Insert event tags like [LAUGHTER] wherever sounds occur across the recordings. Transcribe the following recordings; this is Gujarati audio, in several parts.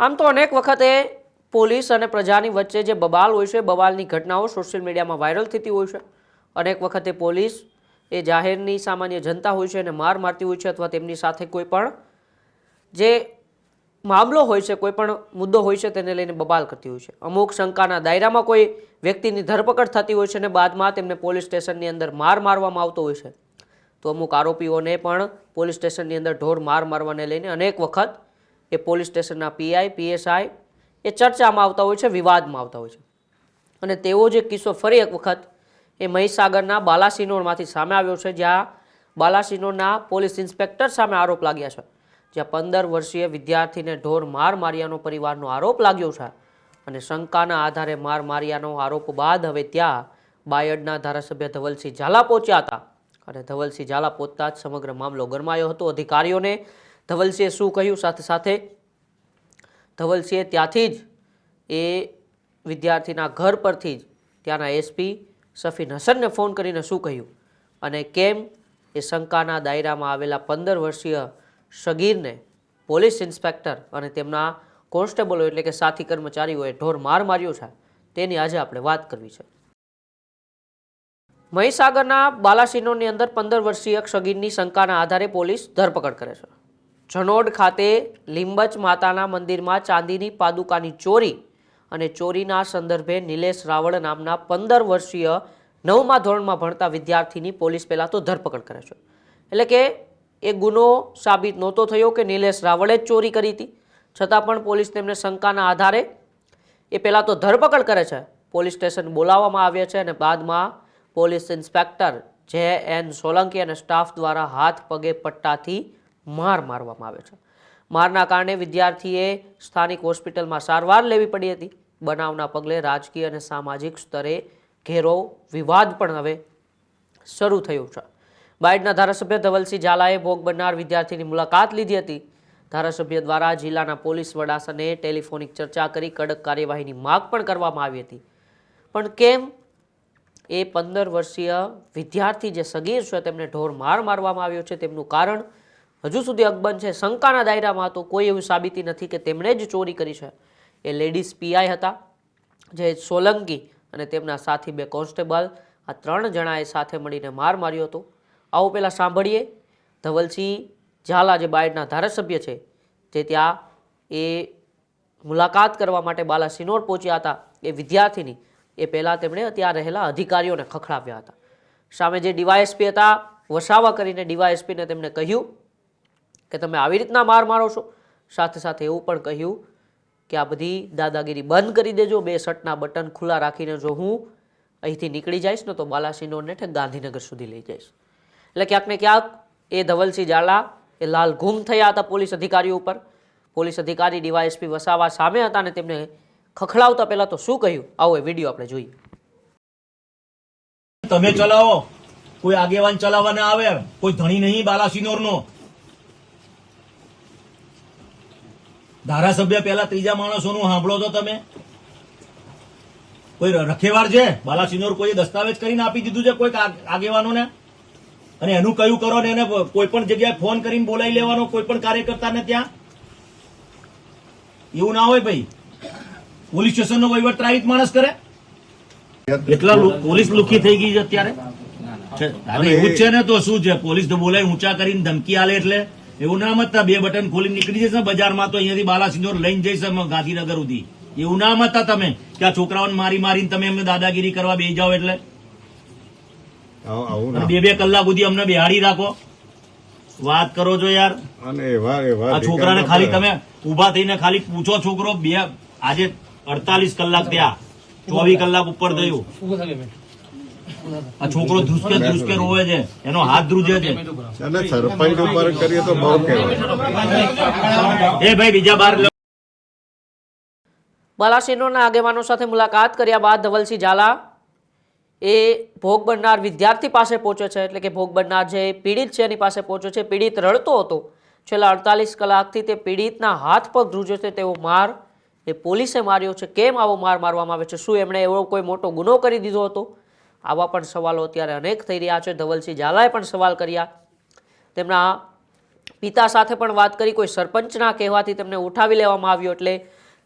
આમ તો અનેક વખતે પોલીસ અને પ્રજાની વચ્ચે જે બબાલ હોય છે, બબાલની ઘટનાઓ સોશિયલ મીડિયામાં વાયરલ થતી હોય છે. અનેક વખતે પોલીસ એ જાહેરની સામાન્ય જનતા હોય છે અને માર મારતી હોય છે અથવા તેમની સાથે કોઈ પણ જે મામલો હોય છે, કોઈ પણ મુદ્દો હોય છે તેને લઈને બબાલ કરતી હોય છે. અમુક શંકાના દાયરામાં કોઈ વ્યક્તિની ધરપકડ થતી હોય છે અને બાદમાં તેમને પોલીસ સ્ટેશનની અંદર માર મારવામાં આવતો હોય છે. તો અમુક આરોપીઓને પણ પોલીસ સ્ટેશનની અંદર ઢોર માર મારવાને લઈને અનેક વખત એ પોલીસ સ્ટેશનના પીઆઈ, પીએસઆઈ, એ ચર્ચામાં આવતા હોય છે, વિવાદમાં આવતા હોય છે. અને તેવો જે કિસ્સો ફરી એક વખત એ મહીસાગરના બાલાસિનોરમાંથી સામે આવ્યો છે, જ્યાં બાલાસિનોરના પોલીસ ઇન્સ્પેક્ટર સામે આરોપ લાગ્યા છે. જ્યાં પંદર વર્ષીય વિદ્યાર્થીને ઢોર માર માર્યાનો પરિવારનો આરોપ લાગ્યો છે અને શંકાના આધારે માર માર્યાનો આરોપ બાદ હવે ત્યાં બાયડના ધારાસભ્ય ધવલસિંહ ઝાલા પહોંચ્યા હતા. અને ધવલસિંહ ઝાલા પહોંચતા જ સમગ્ર મામલો ગરમાયો હતો. અધિકારીઓને ધવલસિંહે શું કહ્યું? સાથે સાથે ધવલસિંહે ત્યાંથી જ એ વિદ્યાર્થીના ઘર પરથી જ ત્યાંના એસપી સફીન હસનને ફોન કરીને શું કહ્યું? અને કેમ એ શંકાના દાયરામાં આવેલા પંદર વર્ષીય સગીરને પોલીસ ઇન્સ્પેક્ટર અને તેમના કોન્સ્ટેબલો એટલે કે સાથી કર્મચારીઓએ ઢોર માર માર્યો છે. તેની આજે આપણે વાત કરવી છે. મહીસાગરના બાલાસિનોની અંદર પંદર વર્ષીય સગીરની શંકાના આધારે પોલીસ ધરપકડ કરે છે. જનોડ ખાતે લીંબચ માતાના મંદિરમાં ચાંદીની પાદુકાની ચોરી અને ચોરીના સંદર્ભે નિલેશ રાવળ નામના પંદર વર્ષીય નવમા ધોરણમાં ભણતા વિદ્યાર્થીની પોલીસ પહેલાં તો ધરપકડ કરે છે. એટલે કે એ ગુનો સાબિત નહોતો થયો કે નિલેશ રાવળે જ ચોરી કરી હતી. છતાં પણ પોલીસ તેમને શંકાના આધારે એ પહેલાં તો ધરપકડ કરે છે. પોલીસ સ્ટેશન બોલાવવામાં આવે છે અને બાદમાં police inspector J N Solanki અને સ્ટાફ દ્વારા હાથ પગે પટ્ટાથી માર મારવામાં આવે છે. મારના કારણે વિદ્યાર્થીએ સ્થાનિક હોસ્પિટલમાં સારવાર લેવી પડી હતી. બનાવના પગલે રાજકીય અને સામાજિક સ્તરે ઘેરો વિવાદ પણ હવે શરૂ થયું છે. બાઇડના ધારાસભ્ય ધવલસિંહ ઝાલાએ ભોગ બનનાર વિદ્યાર્થીની મુલાકાત લીધી હતી. ધારાસભ્ય દ્વારા જિલ્લાના પોલીસ વડાસને ટેલિફોનિક ચર્ચા કરી કડક કાર્યવાહીની માગ પણ કરવામાં આવી હતી. પણ કેમ? એ પંદર વર્ષીય વિદ્યાર્થી જે સગીર છે તેમને ઢોર માર મારવામાં આવ્યો છે તેમનું કારણ હજુ સુધી અકબંધ છે. શંકાના દાયરામાં તો કોઈ એવી સાબિતી નથી કે તેમણે જ ચોરી કરી છે. એ લેડીઝ પીઆઈ હતા, જે સોલંકી અને તેમના સાથી બે કોન્સ્ટેબલ, આ ત્રણ જણાએ સાથે મળીને માર માર્યો હતો. આવો પહેલાં સાંભળીએ. ધવલસિંહ ઝાલા જે બાયડના ધારાસભ્ય છે, જે ત્યાં એ મુલાકાત કરવા માટે બાલાસિનોર પહોંચ્યા હતા, એ વિદ્યાર્થીની, એ પહેલાં તેમણે ત્યાં રહેલા અધિકારીઓને ખખડાવ્યા હતા. સામે જે ડીવાયએસપી હતા, વસાવા કરીને ડીવાયએસપીને તેમણે કહ્યું કે તમે આવી રીતના માર મારો છો? સાથે સાથે એવું પણ કહ્યું કે આ બધી દાદાગીરી બંધ કરી દેજો, બે શર્ટના બટન ખુલ્લા રાખીને જો હું અહીંથી નીકળી જઈશ ને તો બાલાસિનોરને ગાંધીનગર સુધી લઈ જઈશ. એટલે ક્યાંક ને ક્યાંક એ ધવલસિંહ ઝાલા એ લાલ ગુમ થયા હતા પોલીસ અધિકારીઓ ઉપર. પોલીસ અધિકારી ડીવાયએસપી વસાવા સામે હતા અને તેમને ખખડાવતા પહેલાં તો શું કહ્યું? આવો એ વીડિયો આપણે જોઈએ. તમે ચલાવો. કોઈ આગેવાન ચલાવવાના આવે કોઈ ધણી નહીં બાલાસિનોર નો ધારાસભ્ય પેલા ત્રીજા માણસોનું સાંભળો તો તમે. કોઈ રખેવાર છે? બાલાસિનોર કોઈ દસ્તાવેજ કરીને આપી દીધું છે કોઈ આગેવાનોને? અને એનું કયું કરો ને એને કોઈ પણ જગ્યાએ ફોન કરીને બોલાવી લેવાનો કોઈ પણ કાર્યકર્તાને ત્યાં? એવું ના હોય ભાઈ. પોલીસ સ્ટેશનનો વહીવટ ત્રાવીસ માણસ કરે? એટલા પોલીસ લુખી થઈ ગઈ છે અત્યારે. એવું જ છે ને તો શું છે? પોલીસ તો બોલાય ઊંચા કરીને ધમકી આલે એટલે? એવું ના મતતા બે બટન ખોલી નીકળી જશે બજારમાં તો અહીંયાથી બાલાસિનોર લઈને જઈશ ગાંધીનગર સુધી. એવું ના મતતા તમે કે આ છોકરાઓને મારી મારીને તમે એમને દાદાગીરી કરવા બે જાઓ એટલે? આવું આવું અને ના. બે બે કલાક સુધી અમને બેહાડી રાખો. વાત કરો છો યાર. અને આ છોકરાને ખાલી તમે ઊભા થઈને ખાલી પૂછો છોકરો બે આજે અડતાલીસ કલાક થયા. ચોવીસ કલાક ઉપર થયું. આ છોકરો ધ્રુસકે ધ્રુસકે રોવે છે. એનો હાથ ધ્રુજે છે. અને સરપંચ ઉપર કરીએ તો બહુ કહેવાય એ ભાઈ બીજા બાર. બાલાસિનોરના આગેવાનો સાથે મુલાકાત કર્યા બાદ ધવલસિંહ ઝાલા એ ભોગ બનનાર વિદ્યાર્થી પાસે પહોંચે છે. એટલે કે ભોગ બનનાર જે પીડિત છે એની પાસે પહોંચે છે. પીડિત રડતો હતો. છેલ્લા અડતાલીસ કલાકથી તે પીડિતના હાથ પગ ધ્રુજે છે. તેવો માર એ પોલીસે માર્યો છે. કેમ આવો માર મારવામાં આવે છે? શું એમણે એવો કોઈ મોટો ગુનો કરી દીધો હતો? આવા પણ સવાલો અત્યારે અનેક થઈ રહ્યા છે. ધવલસિંહ ઝાલાએ પણ સવાલ કર્યા. તેમના પિતા સાથે પણ વાત કરી. કોઈ સરપંચના કહેવાથી તેમને ઉઠાવી લેવામાં આવ્યો એટલે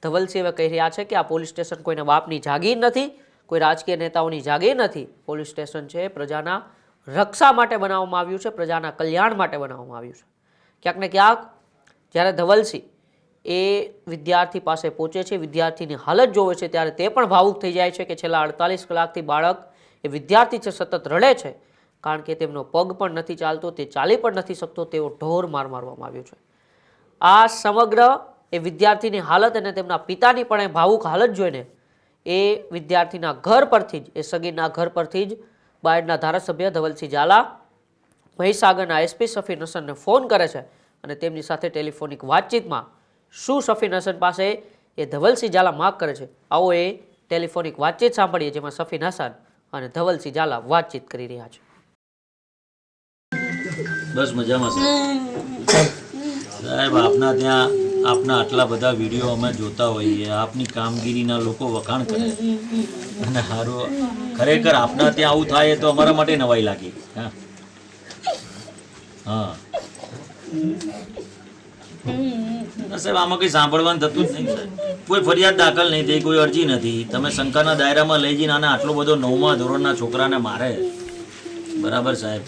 ધવલસિંહ હવે કહી રહ્યા છે કે આ પોલીસ સ્ટેશન કોઈના બાપની જાગીર નથી, કોઈ રાજકીય નેતાઓની જાગીર નથી. પોલીસ સ્ટેશન છે પ્રજાના રક્ષા માટે બનાવવામાં આવ્યું છે, પ્રજાના કલ્યાણ માટે બનાવવામાં આવ્યું છે. ક્યાંક ને ક્યાંક જ્યારે ધવલસિંહ એ વિદ્યાર્થી પાસે પહોંચે છે, વિદ્યાર્થીની હાલત જોવે છે, ત્યારે તે પણ ભાવુક થઈ જાય છે કે છેલ્લા અડતાલીસ કલાકથી બાળક એ વિદ્યાર્થી છે, સતત રડે છે, કારણ કે તેમનો પગ પણ નથી ચાલતો, તે ચાલી પણ નથી શકતો, તેવો ઢોર માર મારવામાં આવ્યો છે. આ સમગ્ર એ વિદ્યાર્થીની હાલત અને તેમના પિતાની પણ એ ભાવુક હાલત જોઈને એ વિદ્યાર્થીના ઘર પરથી જ, એ સગીરના ઘર પરથી જ બાયડના ધારાસભ્ય ધવલસિંહ ઝાલા મહીસાગરના એસપી સફીન હસનને ફોન કરે છે અને તેમની સાથે ટેલિફોનિક વાતચીતમાં શું સફીન હસન પાસે એ ધવલસિંહ ઝાલા માગ કરે છે. આવો એ ટેલિફોનિક વાતચીત સાંભળીએ જેમાં સફીન હસન અને ધવલસિંહ ઝાલા વાતચીત કરી રહ્યા છે. બસ મજામાં સાહેબ, આપના ત્યાં, આપના આટલા બધા વીડિયો અમે જોતા હોઈએ. આપની કામગીરીના લોકો વખાણ કરે. અને સારું ખરેખર આપના ત્યાં આવું થાય તો અમારા માટે નવાઈ લાગી. હા. હા. સાહેબ, આમાં કંઈ સાંભળવાનું થતું જ નહીં સાહેબ. કોઈ ફરિયાદ દાખલ નહીં થઈ, કોઈ અરજી નથી. તમે શંકાના દાયરામાં લઈ જઈને આને આટલો બધો નવમા ધોરણના છોકરાને મારે. બરાબર સાહેબ.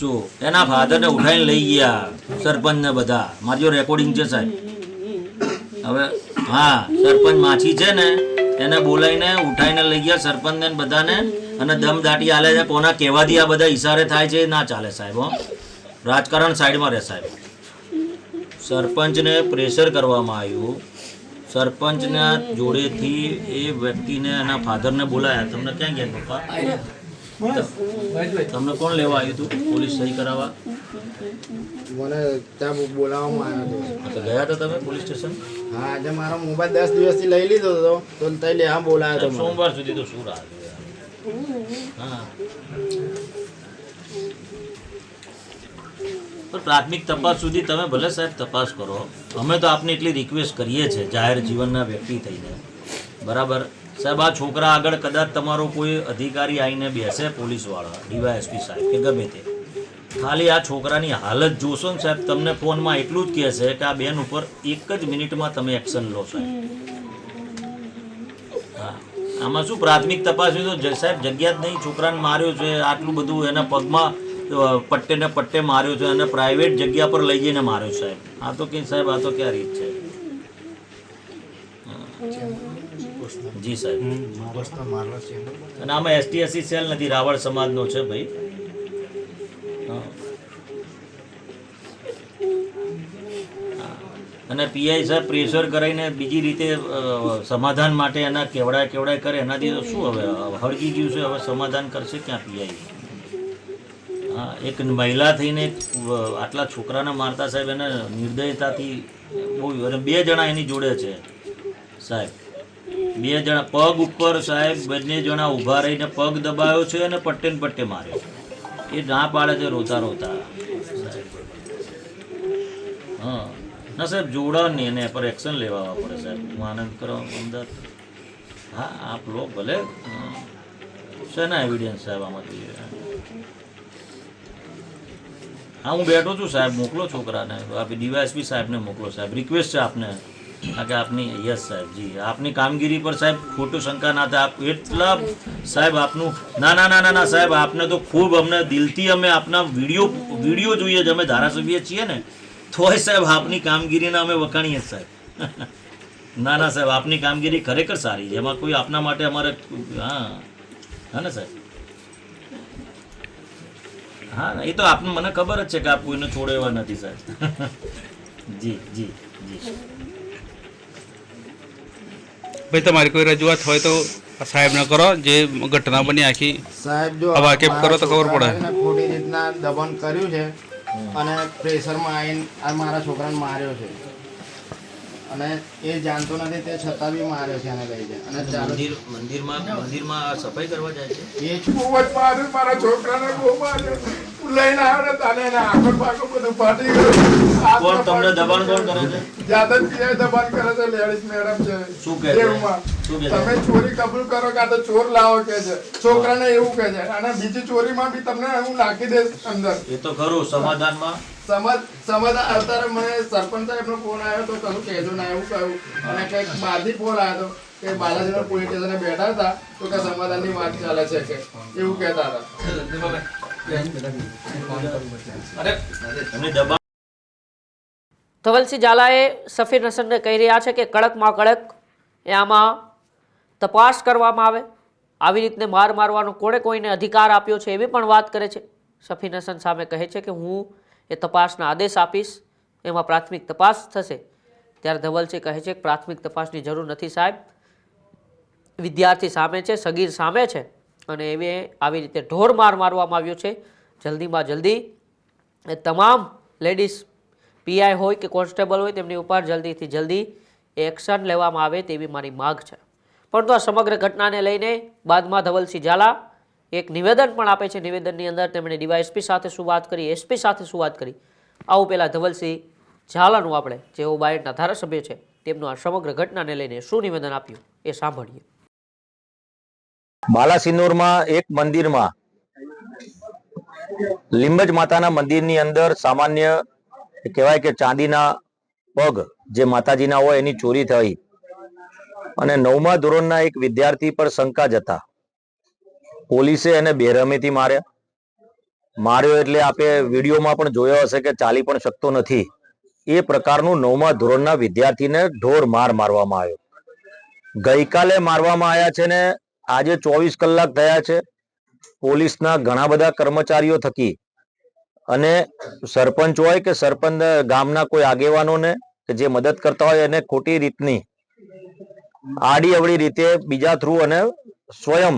શું? એના ફાધરને ઉઠાઈને લઈ ગયા, સરપંચને બધા. મારી જો રેકોર્ડિંગ છે સાહેબ. હવે, હા, સરપંચ માછી છે ને, એને બોલાવીને ઉઠાઈને લઈ ગયા સરપંચને બધાને. અને દમ દાટી આલે છે. કોના કહેવાથી આ બધા ઈશારે થાય છે ના ચાલે સાહેબ, હો. રાજકારણ સાઈડમાં રહે સાહેબ. સરપંચને પ્રેશર કરવામાં આવ્યું. સરપંચના જોડેથી એ વ્યક્તિને એના ફાધરને બોલાયા. તમને ક્યાં ગયા પપ્પા? તમને કોણ લેવા આવ્યું હતું? પોલીસ સહી કરાવવા? મને ત્યાં બોલાવવામાં આવ્યો હતો. ગયા હતા તમે પોલીસ સ્ટેશન? હા આજે મારો મોબાઈલ દસ દિવસથી લઈ લીધો હતો. તો ત્યાં લેવા બોલાવ્યો હતો સોમવાર સુધી તો શું રાહ હા. પણ પ્રાથમિક તપાસ સુધી તમે ભલે સાહેબ તપાસ કરો, અમે તો આપને એટલી રિક્વેસ્ટ કરીએ છીએ જાહેર જીવનના વ્યક્તિ થઈને. બરાબર? સાહેબ, આ છોકરા આગળ કદાચ તમારો કોઈ અધિકારી આવીને બેસે પોલીસવાળા, ડીવાયએસપી સાહેબ, કે ગમે તે. ખાલી આ છોકરાની હાલત જોશો ને સાહેબ, તમને ફોનમાં એટલું જ કહેશે કે આ બેન ઉપર એક જ મિનિટમાં તમે એક્શન લો સાહેબ. હા. આમાં શું પ્રાથમિક તપાસ સાહેબ, જગ્યા જ નહીં, છોકરાને માર્યો છે, આટલું બધું એના પગમાં પટ્ટે ને પટ્ટે માર્યો છે અને પ્રાઇવેટ જગ્યા પર લઈ જઈને માર્યો સાહેબ આ તો કંઈ સાહેબ આ તો ક્યાં રીત છે? જી સાહેબ. અને આમાં એસટીએસસી સેલ નથી રાવળ સમાજનો છે ભાઈ. અને પીઆઈ સાહેબ પ્રેશર કરાવીને બીજી રીતે સમાધાન માટે એના કેવડાય કેવડાય કરે એનાથી શું હવે હળગી ગયું છે હવે સમાધાન કરશે ક્યાં પીઆઈ એક મહિલા થઈને આટલા છોકરાને મારતા સાહેબ એને નિર્દયતાથી બહુ, અને બે જણા એની જોડે છે સાહેબ. બે જણા પગ ઉપર સાહેબ બંને જણા ઊભા રહીને પગ દબાયો છે અને પટ્ટે પટ્ટે માર્યો એ ના પાડે છે, રોતા રોતા. હા. ના સાહેબ જોડાણ નહીં એને પર એક્શન લેવા પડે સાહેબ. હું આનંદ કરો, અમદાવાદ. હા, આપ લો ભલે. શેના એવિડન્સ સાહેબ આમાં જોઈએ? હા, હું બેઠો છું, સાહેબ. મોકલો છોકરાને. આપણે ડીવાયએસપી સાહેબને મોકલો, સાહેબ. રિક્વેસ્ટ છે આપને. હા કે આપની, યસ, સાહેબ. જી. આપની કામગીરી પર, સાહેબ, ખોટું શંકા ના થાય. આપ એટલા, સાહેબ, આપનું, ના ના ના ના ના, સાહેબ, આપને તો ખૂબ અમને દિલથી અમે આપના વીડિયો વીડિયો જોઈએ છે. અમે ધારાસભ્ય છીએ ને. તોય, સાહેબ, આપની કામગીરીને અમે વખાણીએ સાહેબ. [LAUGHS] ના ના, સાહેબ, આપની કામગીરી ખરેખર સારી છે. એમાં કોઈ આપના માટે અમારે, હા. હા ને, સાહેબ? હા એ તો આપને મને ખબર જ છે કે આપ કોઈને છોડે એવા નથી સાહેબ. [LAUGHS] જી જી જી. ભાઈ તમારી કોઈ રજૂઆત હોય તો સાહેબ ને કરો જે ઘટના બની આખી. સાહેબ જો વાકેફ કરો તો ખબર પડે. ખોટી રીતના દબન કર્યું છે અને પ્રેશરમાં આવીને આ મારા છોકરાને માર્યો છે. અને એ જાણતો નથી તે છતાં બી માર્યો છે અને લઈ જાય. અને મંદિર મંદિરમાં મંદિરમાં સફાઈ કરવા જાય છે? એ ખૂબ જ માર્યું મારા છોકરાને બહુ માર્યો. હું લઈને આવ્યો ને તાને એને આગળ પાકો બધું ફાટી ગયું. કોણ તમને દબાણ કોણ કરે છે? જાતે જ દબાણ કરે છે લેડીઝ મેડમ છે. શું કહે છે? શું કહે છે? તમે ચોરી કબૂલ કરો કાં તો ચોર લાવો કે છે? છોકરાને એવું કહે છે. અને બીજી ચોરીમાં બી તમને હું નાખી દઈશ અંદર. એ તો ખરું સમાધાનમાં સમજ સમજ અત્યારે મને સરપંચ સાહેબનો ફોન આવ્યો તો કશું કહેજો ના એવું કહ્યું અને કંઈક બહારથી ફોન આવ્યો હતો કે બાલાજીના પોલીસ સ્ટેશને બેઠા હતા તો કે સમાધાનની વાત ચાલે છે કે. એવું કહેતા હતા. ધવલસિંહ ઝાલાએ સફીર હસનને કહી રહ્યા છે કે કડકમાં કડક એ આમાં તપાસ કરવામાં આવે. આવી રીતને માર મારવાનો કોણે કોઈને અધિકાર આપ્યો છે એવી પણ વાત કરે છે. સફીર હસન સામે કહે છે કે હું એ તપાસના આદેશ આપીશ, એમાં પ્રાથમિક તપાસ થશે. ત્યારે ધવલસિંહ કહે છે કે પ્રાથમિક તપાસની જરૂર નથી સાહેબ. વિદ્યાર્થી સામે છે, સગીર સામે છે અને એવી આવી રીતે ઢોર માર મારવામાં આવ્યો છે. જલ્દીમાં જલ્દી એ તમામ લેડીઝ પીઆઈ હોય કે કોન્સ્ટેબલ હોય તેમની ઉપર જલ્દીથી જલ્દી એક્શન લેવામાં આવે તેવી મારી માગ છે. પરંતુ આ સમગ્ર ઘટનાને લઈને બાદમાં ધવલસિંહ ઝાલા એક નિવેદન પણ આપે છે. નિવેદનની અંદર તેમણે ડીવાયએસપી સાથે શું વાત કરી, એસપી સાથે શું વાત કરી? આવું પહેલાં ધવલસિંહ ઝાલાનું આપણે જેઓ બાયડના ધારાસભ્ય છે, તેમનું આ સમગ્ર ઘટનાને લઈને શું નિવેદન આપ્યું એ સાંભળીએ. બાલાસિનોરમાં એક મંદિરમાં, લીંબજ માતાના મંદિરની અંદર સામાન્ય કહેવાય કે ચાંદીના પગ જે માતાજીના હોય એની ચોરી થઈ અને નવમા ધોરણના એક વિદ્યાર્થી પર શંકા જતા. પોલીસે એને બેરહમીથી માર્યા. માર્યો એટલે આપે વિડીયોમાં પણ જોયો હશે કે ચાલી પણ શકતો નથી. એ પ્રકારનું નવમા ધોરણના વિદ્યાર્થીને ઢોર માર મારવામાં આવ્યો. ગઈકાલે મારવામાં આવ્યા છે ને આજે ચોવીસ કલાક થયા છે. પોલીસના ઘણા બધા કર્મચારીઓ થકી. અને સરપંચ હોય કે સરપંચ ગામના કોઈ આગેવાનોને કે જે મદદ કરતા હોય એને ખોટી રીતની આડી અવળી રીતે બીજા થ્રુ અને સ્વયં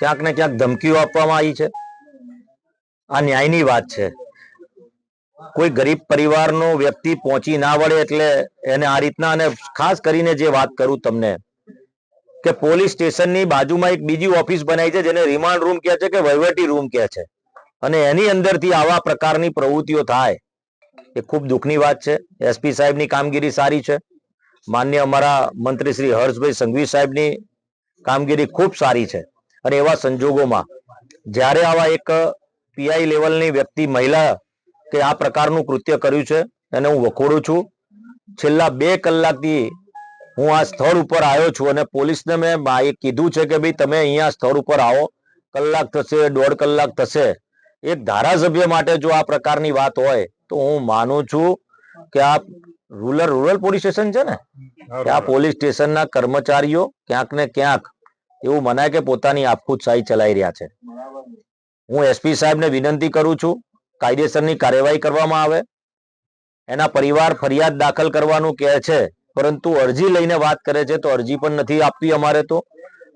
ક્યાંક ને ક્યાંક ધમકીઓ આપવામાં આવી છે. આ ન્યાયની વાત છે. કોઈ ગરીબ પરિવારનો વ્યક્તિ પહોંચી ના વળે એટલે એને આ રીતના અને ખાસ કરીને જે વાત કરું તમને કે પોલીસ સ્ટેશનની બાજુમાં એક બીજી ઓફિસ બનાવી છે જેને રિમાન્ડ રૂમ કહે છે કે વહીવટી રૂમ કહે છે. અને એની અંદરથી આવા પ્રકારની પ્રવૃત્તિઓ થાય એ ખૂબ દુઃખની વાત છે. એસપી સાહેબની કામગીરી સારી છે. માન્ય અમારા મંત્રી શ્રી હર્ષભાઈ સંઘવી સાહેબની કામગીરી ખૂબ સારી છે. અને એવા સંજોગોમાં જ્યારે આવા એક પીઆઈ લેવલની વ્યક્તિ મહિલા કે આ પ્રકારનું કૃત્ય કર્યું છે એને હું વખોડું છું છેલ્લા બે કલાકથી હું આ સ્થળ ઉપર આવ્યો છું અને પોલીસને મેં એ કીધું છે કે ભાઈ તમે અહીંયા સ્થળ ઉપર આવો કલાક થશે દોઢ કલાક થશે. એક ધારાસભ્ય માટે જો આ પ્રકારની વાત હોય તો હું માનું છું કે આ રૂરલ રૂરલ પોલીસ સ્ટેશન છે ને? આ પોલીસ સ્ટેશનના કર્મચારીઓ ક્યાંક ને ક્યાંક એવું મનાય કે પોતાની આપખુદશાહી ચલાવી રહ્યા છે. હું એસપી સાહેબને વિનંતી કરું છું, કાયદેસરની કાર્યવાહી કરવામાં આવે. એના પરિવાર ફરિયાદ દાખલ કરવાનું કહે છે, પરંતુ અરજી લઈને વાત કરે છે તો અરજી પણ નથી આપવી અમારે તો.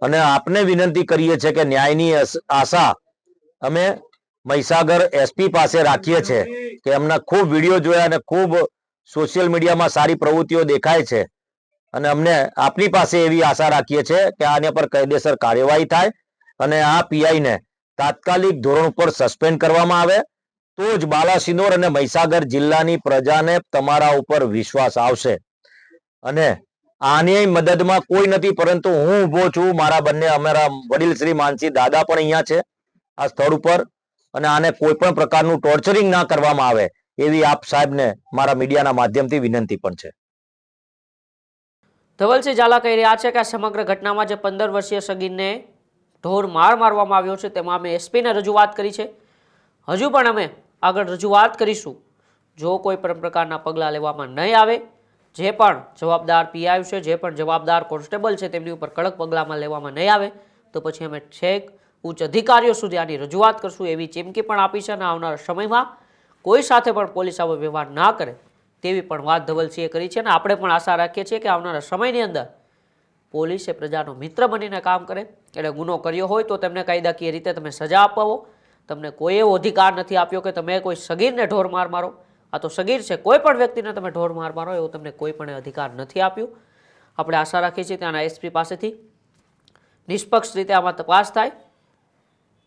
અને આપને વિનંતી કરીએ છીએ કે ન્યાયની આશા અમે મહીસાગર એસપી પાસે રાખીએ છીએ, કે એમના ખૂબ વીડિયો જોયા અને ખૂબ સોશિયલ મીડિયામાં સારી પ્રવૃત્તિઓ દેખાય છે. અને અમને આપની પાસે એવી આશા રાખીએ છીએ કે આને પર કાયદેસર કાર્યવાહી થાય અને આ પીઆઈને તાત્કાલિક ધોરણ ઉપર સસ્પેન્ડ કરવામાં આવે. તો જ બાલાસિનોર અને મહીસાગર જિલ્લાની પ્રજાને તમારા ઉપર વિશ્વાસ આવશે. અને આની મદદમાં કોઈ નથી, પરંતુ હું ઊભો છું. મારા બંને, અમારા વડીલ શ્રી માનસી દાદા પણ અહીંયા છે આ સ્થળ ઉપર. અને આને કોઈ પણ પ્રકારનું ટોર્ચરિંગ ના કરવામાં આવે, એવી આપ સાહેબને મારા મીડિયાના માધ્યમથી વિનંતી પણ છે. ધવલસિંહ ઝાલા કહી રહ્યા છે કે આ સમગ્ર ઘટનામાં જે પંદર વર્ષીય સગીરને ઢોર માર મારવામાં આવ્યો છે, તેમાં અમે એસપીને રજૂઆત કરી છે. હજુ પણ અમે આગળ રજૂઆત કરીશું. જો કોઈ પણ પ્રકારના પગલાં લેવામાં નહીં આવે, જે પણ જવાબદાર પીઆઈ છે, જે પણ જવાબદાર કોન્સ્ટેબલ છે, તેમની ઉપર કડક પગલાંમાં લેવામાં નહીં આવે, તો પછી અમે છેક ઉચ્ચ અધિકારીઓ સુધી આની રજૂઆત કરશું એવી ચીમકી પણ આપી છે અને આવનારા સમયમાં કોઈ સાથે પણ પોલીસ આવો વ્યવહાર ના કરે. તેવી પણ વાત ધવલસિંહે કરી છે અને આપણે પણ આશા રાખીએ છીએ કે આવનારા સમયની અંદર પોલીસ પ્રજાનો મિત્ર બનીને કામ કરે. એટલે ગુનો કર્યો હોય તો તેમને કાયદાકીય રીતે તમે સજા અપાવો. તમને કોઈ એવો અધિકાર નથી આપ્યો કે તમે કોઈ સગીરને ઢોર માર મારો. આ તો સગીર છે, કોઈ પણ વ્યક્તિને તમે ઢોર માર મારો એવો તમને કોઈ પણ અધિકાર નથી આપ્યો. આપણે આશા રાખીએ છીએ ત્યાંના એસપી પાસેથી નિષ્પક્ષ રીતે આમાં તપાસ થાય.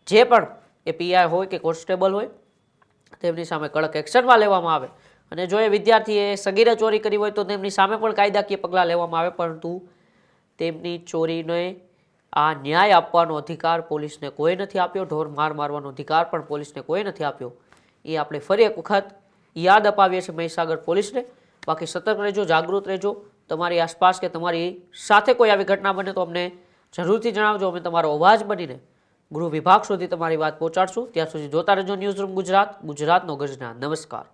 જે પણ એ પીઆઈ હોય કે કોન્સ્ટેબલ હોય, તેમની સામે કડક એક્શનમાં લેવામાં આવે. અને જો એ વિદ્યાર્થીએ સગીરે ચોરી કરી હોય તો તેમની સામે પણ કાયદાકીય પગલાં લેવામાં આવે, પરંતુ તેમની ચોરીને આ ન્યાય આપવાનો અધિકાર પોલીસને કોઈ નથી આપ્યો. ઢોર માર મારવાનો અધિકાર પણ પોલીસને કોઈ નથી આપ્યો. એ આપણે ફરી એક વખત યાદ અપાવીએ છીએ મહીસાગર પોલીસને. બાકી સતર્ક રહેજો, જાગૃત રહેજો. તમારી આસપાસ કે તમારી સાથે કોઈ આવી ઘટના બને તો અમને જરૂરથી જણાવજો. અમે તમારો અવાજ બનીને ગૃહ વિભાગ સુધી તમારી વાત પહોંચાડશું. ત્યાં સુધી જોતા રહેજો ન્યૂઝ રૂમ ગુજરાત, ગુજરાતનો ગજના. નમસ્કાર.